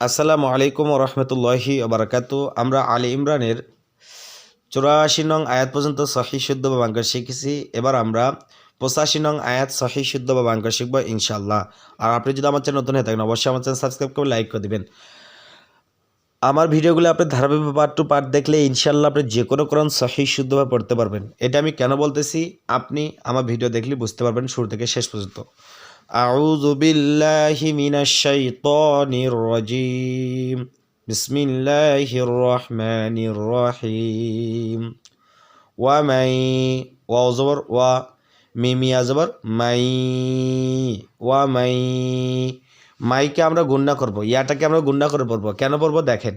আসসালামু আলাইকুম রহমতুল্লাহি আবরাকাত আমরা আলী ইমরানের চুরাশি নং আয়াত পর্যন্ত সহি শুদ্ধ বা বাঙ্কর শিখেছি। এবার আমরা পঁচাশি নং আয়াত সহি শুদ্ধ বা বাঙ্কর শিখব ইনশাল্লাহ আর আপনি যদি আমার চ্যানেল নতুন হয়ে থাকেন, অবশ্যই আমার চ্যানেল সাবস্ক্রাইব করে লাইক করে দিবেন। আমার ভিডিওগুলো আপনি ধারাবাহিক পার্ট টু পার্ট দেখলে ইনশাল্লাহ আপনি যে কোনো কোরআন সহি শুদ্ধভাবে পড়তে পারবেন। এটা আমি কেন বলতেছি? আপনি আমার ভিডিও দেখলে বুঝতে পারবেন শুরু থেকে শেষ পর্যন্ত। أعوذ بالله من الشيطان الرجيم بسم الله الرحمن الرحيم ومن واو زبر و মিমিয়া জবর মাই ওয়া মাই মাইকে আমরা গুন্না করব ইয়াটাকে আমরা গুন্না করে পড়বো কেন পড়বো দেখেন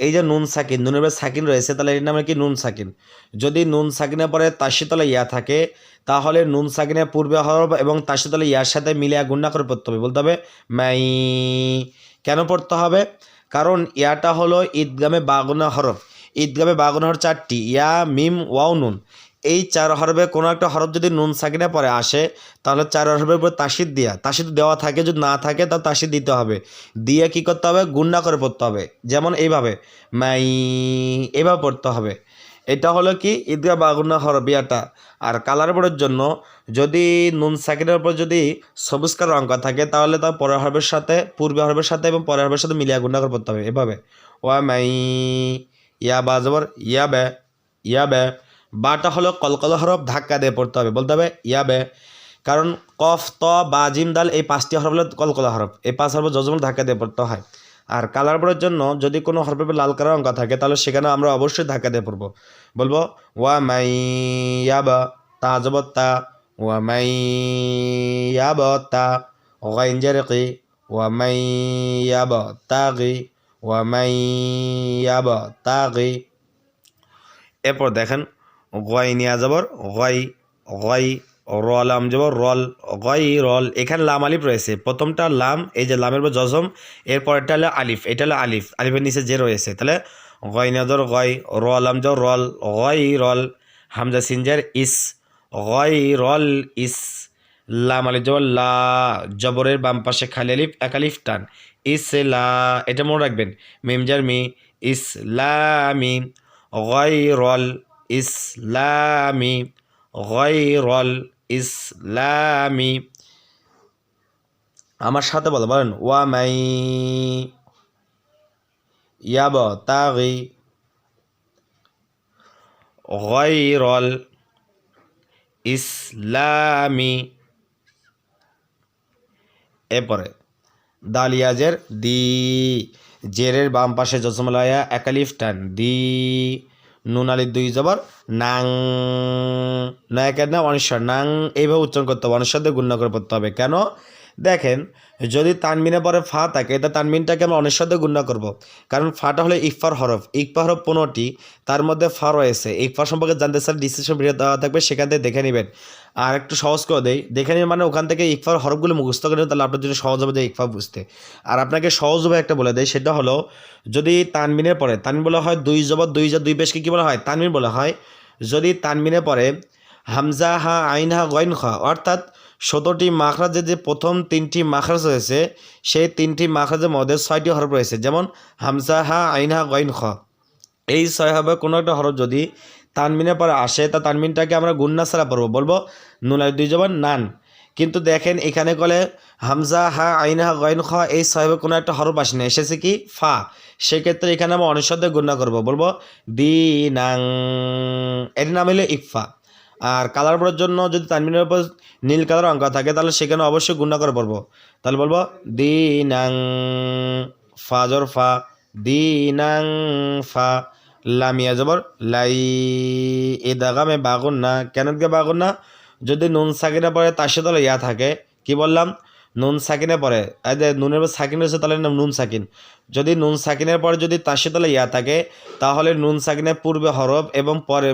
এই যে নুন সাকিন, নুনের পরে সাকিন রয়েছে, তাহলে এর নাম কি নুন সাকিন? যদি নুন সাকিনের পরে তাসিতলে ইয়া থাকে, তাহলে নুন সাকিনের পূর্বে হরফ এবং তাসিতলে ইয়ার সাথে মিলিয়ে গুন্না করে পড়তে হবে। বলতে হবে, মাই, কেন পড়তে হবে? কারণ ইয়াটা হলো ঈদগামে বাগুনা হরফ। ঈদগামে বাগুনা হর চারটি, ইয়া, মিম, ওয়াও, নুন। এই চার হরবে কোনো একটা হরফ যদি নুন সাকিনে পরে আসে, তাহলে চার হরফের উপর তাসিদ দেওয়া তাসিদ দেওয়া থাকে, যদি না থাকে তা তাসিদ দিতে হবে। দিয়ে কি করতে হবে? গুন্না করে পড়তে হবে। যেমন এইভাবে। মাই, এভাবে পড়তে হবে। এটা হলো কি? ঈদগা বাগুনা হরফ ইয়াটা আর কালার বোর্ডের জন্য যদি নুন সাকিনের উপর যদি সবুজ কালো অঙ্ক থাকে, তাহলে তার পরের হরফের সাথে, পূর্বে হরফের সাথে এবং পরের হরফের সাথে মিলিয়ে গুন্না করে পড়তে হবে। এভাবে। ওয়া মাই, ইয়া বা জবর, ইয়া বে ইয়া বে। বাটা হলো কলকল হরফ ধাক্কা দিয়ে পড়তে হবে, বলতে হবে, ইয়া বে। কারণ কফ, ত, বা জিম দাল এই পাঁচটি হরফ হলো কলকলা হরফ এই পাঁচ হরফ যজমল ধাক্কা দিয়ে পড়তে হয়। আর কালার বোর্ডের জন্য যদি কোনো উপর লাল কালার অঙ্ক থাকে, তাহলে সেখানে আমরা অবশ্যই ধাক্কা দিয়ে পড়ব। বলব, ওয়া মাই ইয়াবা তা জবত, ওয়া মাই ইয়াব তা ওয়াইনজার কি ওয়া মাই ইয়াব গি, ওয়া মাই ইয়াব তা গি। এরপর দেখেন গয় নিয়ে যাবর, গয় গয়, রল আম যাব রল, গয়, রল। এখানে লাম আলিফ রয়েছে। প্রথমটা লাম, এই যে লামের পর জজম এরপর এটা হলো আলিফ, এটা হলো আলিফ। আলিফের নিচে যে রয়েছে, তাহলে গয় নাজর গয়, রল আম যাও রল, গয়, রল, হামজা সিনজার, ইস, গয়, রল, ইস, লাম আলিফ যাব লা, জবরের বাম পাশে খালি আলিফ, এক আলিফ টান। ইস, লা, এটা মনে রাখবেন। মিমজার মি ইসলামি গয়রল ইসলামি, গয়রল ইসলামি। আমার সাথে বলো, বলেন, ওয়া মাই ইয়াব তাগি গয়রল ইসলামি। এরপরে, দালিয়াজের দি, জেরের বাম পাশে জসমলায়া একালিফ টান, দি। নুন আলির দুই জবর, নাং নায়কের নাম অনিশ্বর নাং, এইভাবে উচ্চারণ করতে হবে। অনিশ্বর দিয়ে গুণ্য করে পড়তে হবে। কেন? দেখেন, যদি তানমিনে পরে ফা থাকে, তা তানমিনটাকে আমরা দিয়ে গুণ্য করব। কারণ ফাটা হলো ইকফার হরফ। ইকফা হরফ পনেরোটি, তার মধ্যে ফা রয়েছে। ইকফা সম্পর্কে জানতে স্যার ডিসিশন ভিডিও দেওয়া থাকবে, সেখান থেকে দেখে নেবেন। আর একটু সহজ করে দেয় দেখে নিন মানে ওখান থেকে ইকফার হরফগুলো মুখস্থ করে তাহলে আপনার জন্য সহজ হবে যে ইকফা বুঝতে। আর আপনাকে সহজভাবে একটা বলে দেয় সেটা হলো, যদি তানমিনের পরে, তানমিন বলা হয় দুই জবর দুই জা, দুই পেশকে কী বলা হয়? তানমিন বলা হয়, যদি তানমিনের পরে হামজা হা আইন হা গয়ন খা, অর্থাৎ সতেরোটি মাখরাজে যে প্রথম তিনটি মাখরাজ রয়েছে, সেই তিনটি মাখরাজের মধ্যে ছয়টি হরফ রয়েছে, যেমন হামজা, হা, আইন, হা, গয়ন, খ। এই ছয় হবে কোনো একটা হরফ যদি তানমিনের পরে আসে, তা তানমিনটাকে আমরা গুন্না ছাড়া পড়ব, বলব নুনাই দুই জবান নান। কিন্তু দেখেন এখানে কলে হামজা, হা, আইন, হা, গয়ন, খ এই ছয়বে কোনো একটা হরফ আসে না, এসেছে কি? ফা। সেক্ষেত্রে এখানে আমরা অনিশ্বর গুন্না করব, বলব দি, নাং। এর নাম হলো ইকফা। আর কালার পড়ার জন্য যদি তানমিনের উপর নীল কালার অঙ্ক থাকে, তাহলে সেখানে অবশ্যই গুণা করে পড়ব। তাহলে বলব, দিনাং ফা ফাজর ফা, দিনাং ফা লামিয়া জবর, লাই এ দাগামে বাগুন না। কেন বাগুন না? যদি নুন সাকিরা পরে তার সাথে ইয়া থাকে। কি বললাম? নুন সাকিনে পরে। নুনের পর সাকিন রয়েছে, তাহলে নাম নুন সাকিন। যদি নুন সাকিনের পরে যদি তার সাথে ইয়া থাকে, তাহলে নুন সাকিনের পূর্বে হরফ এবং পরে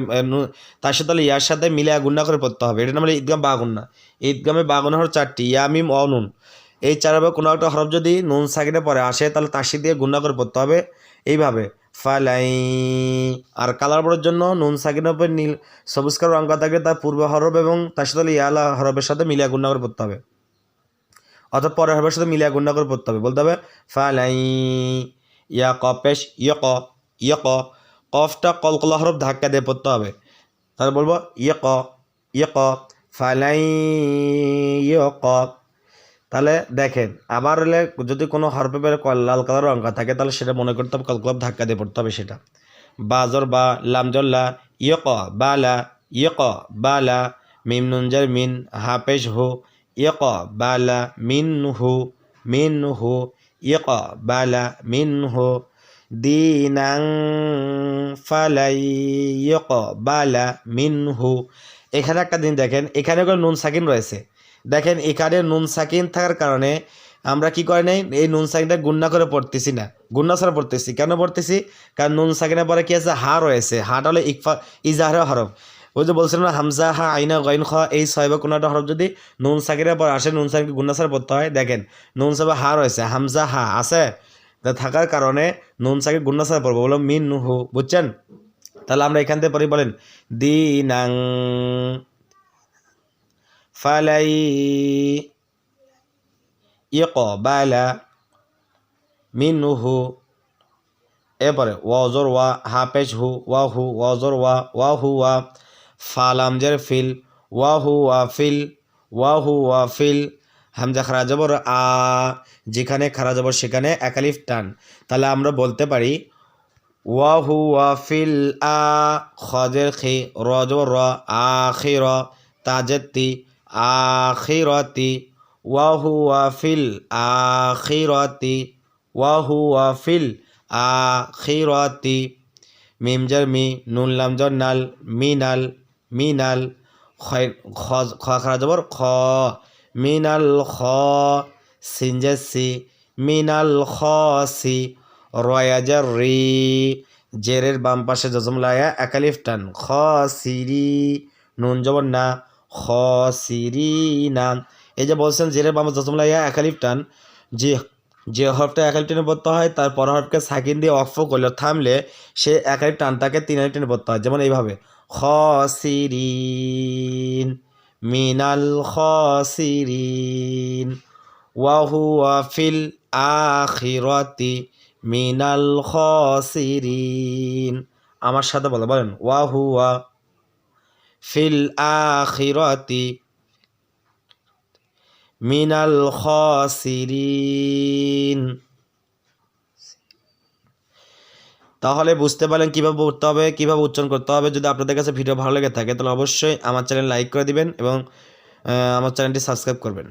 তার সাথে ইয়ার সাথে মিলে গুন্না করে পড়তে হবে। এটা নাম হলো ঈদগাম বাগুন্না ঈদগামে বাগুনা হলো চারটি ইয়ামিম অনুন এই চার হবে কোনো একটা হরফ যদি নুন সাকিনে পরে আসে, তাহলে তাসি দিয়ে গুন্না করে পড়তে হবে। এইভাবে। ফালাই আর কালার বড়ের জন্য নুন সাকিনের উপর নীল সবুজ কালো অঙ্ক থাকলে তার পূর্ব হরফ এবং তার সাথে ইয়ালা হরফের সাথে মিলিয়ে গুন্না করে পড়তে হবে। অর্থাৎ পরের হরফের সাথে মিলিয়ে গুণনা করে পড়তে হবে। বলতে হবে, ফালাই, ইয়া, ক, পেশ, ইয়, ক ইয়, ক, কফটা কলকলা হরফ ধাক্কা দিয়ে পড়তে হবে। তাহলে বলব ইয়ে ক ইয়ে ক, ফালাই, ইয়, ক। তাহলে দেখেন, আবার হলে যদি কোনো হরফে বের লাল কালার অঙ্ক থাকে, তাহলে সেটা মনে করতে হবে কলকলাপ ধাক্কা দিয়ে পড়তে হবে সেটা। বাজর বা লামজল্লা ইয়ে ক বালা ইয়ে ক বালা মিম নুনজার মিন হাফেজ হু ইয়ে ক বালা মিন হু মিন হু ইয়ে ক বালা মিন হু দিনাং ফালাই ইয়ে ক বালা মিনহু। এখানে একটা দিন দেখেন, এখানে কোনো নুন সাকিন রয়েছে। দেখেন, এখানে নুন সাকিন থাকার কারণে আমরা কি করে নেই, এই নুন সাকিনটা গুন্না করে পড়তেছি না। গুন্না ছাড়া পড়তেছি। কেন পড়তেছি? কারণ নুন সাকিনের পরে কি আছে? হা রয়েছে। হাটা হলো ইকফা ইজাহারের হরফ। ওই যে বলছিলাম হামজা হা আইনা গইন খ, এই ছয় বা হরফ যদি নুন সাকিনের পর আসে নুন সাকিনকে গুন্না ছাড়া পড়তে হয়। দেখেন, নুন সাবা হা রয়েছে হামজা হা আছে। থাকার কারণে নুন সাকিন গুন্না ছাড়া পড়ব বলো মিন হু বুঝছেন তাহলে আমরা এখান থেকে পরে বলেন, দিনাং ফালাই ইকবালা মিনহু। এরপরে ওয়াজর ওয়া হাফেজ হু, ওয়া হু ওয়াজর ওয়া ওয়া হু, ওয়া। ফালামজের ফিল ওয়া হু ওয়া ফিল ওয়া হু ওয়া ফিল। হামজা খারা জবর আ, যেখানে খারা জবর সেখানে একালিফ টান। তাহলে আমরা বলতে পারি ওয়া হু ওয়া ফিল আ, খজের খি রজর র আখির তাজেতি আখিরতি ওয়া হু ওয়া ফিল আখিরতি ওয়া হু ওয়া ফিল আখিরতি মিমজার মি, নুন লামজর নাল মিনাল মিনাল খ খ খারা খ। মিনাল খ সি মিনাল খ সি, রয়াজার। রি জেরের বাম পাশে জজম লায়া, একালিফ টান। খ সিরি, নুন জবর না। খ সিরি না। এই যে বলছেন, জেরের বাম জজম লায়া, একালিফ টান। যে যে হরফটা একালিফ টেনে পড়তে হয়, তার পর হরফকে সাকিন দিয়ে অফ করলে, থামলে সে একালিফ টানটাকে তিন আলিফ টেনে পড়তে হয়। যেমন এইভাবে খ সিরিন মিনাল খ সিরিন ওয়াহুয়া ফিল আখিরতি মিনাল খসিরিন। আমার সাথে বলো, বলেন ওয়াহুয়া ফিল আখিরতি মিনাল খসিরিন। তাহলে বুঝতে পারলেন কীভাবে পড়তে হবে, কীভাবে উচ্চারণ করতে হবে। যদি আপনাদের কাছে ভিডিও ভালো লেগে থাকে, তাহলে অবশ্যই আমার চ্যানেল লাইক করে দিবেন এবং আমার চ্যানেলটি সাবস্ক্রাইব করবেন।